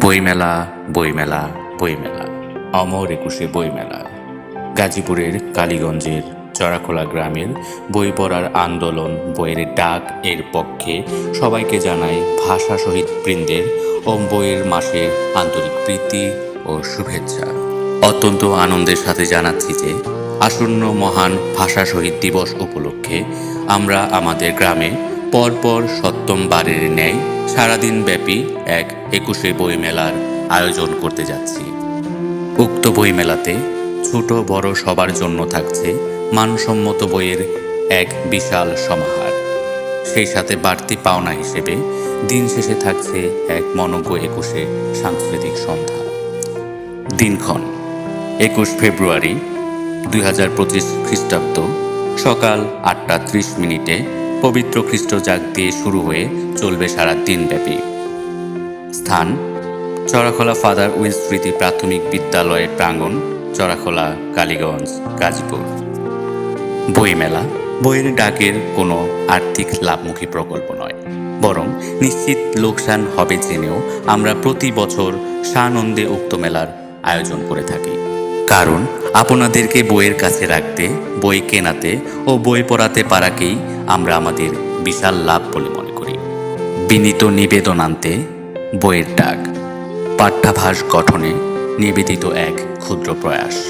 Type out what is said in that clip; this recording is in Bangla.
বইমেলা বইমেলা বইমেলা। অমর একুশে বইমেলা। গাজীপুরের কালীগঞ্জের চড়াখোলা গ্রামের বই পড়ার আন্দোলন বইয়ের ডাক এর পক্ষে সবাইকে জানাই ভাষা শহীদ বৃন্দের ও বইয়ের মাসের আন্তরিক প্রীতি ও শুভেচ্ছা। অত্যন্ত আনন্দের সাথে জানাচ্ছি যে, আসন্ন মহান ভাষা শহীদ দিবস উপলক্ষে আমরা আমাদের গ্রামে পরপর সপ্তমবারের ন্যায় সারাদিন ব্যাপী এক একুশে বইমেলার আয়োজন করতে যাচ্ছি। উক্ত বইমেলাতে ছোট বড় সবার জন্য থাকছে মানসম্মত বইয়ের এক বিশাল সমাহার। সেই সাথে বাড়তি পাওনা হিসেবে দিন শেষে থাকছে এক মনজ্ঞ একুশে সাংস্কৃতিক সন্ধ্যা। দিনক্ষণ, একুশ ফেব্রুয়ারি দুই হাজার পঁচিশ খ্রিস্টাব্দ সকাল আটটা ত্রিশ মিনিটে পবিত্র খ্রিস্ট জাগ দিয়ে শুরু হয়ে চলবে সারা দিনব্যাপী। স্থান, চড়াখোলা ফাদার উইল স্মৃতি প্রাথমিক বিদ্যালয়ের প্রাঙ্গণ, চড়াখোলা, কালীগঞ্জ, গাজীপুর। বইমেলা, বইয়ের ডাকের কোনো আর্থিক লাভমুখী প্রকল্প নয়, বরং নিশ্চিত লোকসান হবে জেনেও আমরা প্রতি বছর সানন্দে উক্ত মেলার আয়োজন করে থাকি। কারণ, আপনাদেরকে বইয়ের কাছে রাখতে, বই কেনাতে ও বই পড়াতে পারাকেই আমরা আমাদের বিশাল লাভ বলে মনে করি। বিনীত নিবেদনান্তে বইয়ের ডাক। পাঠ্যাভাস গঠনে নিবেদিত এক ক্ষুদ্র প্রয়াস।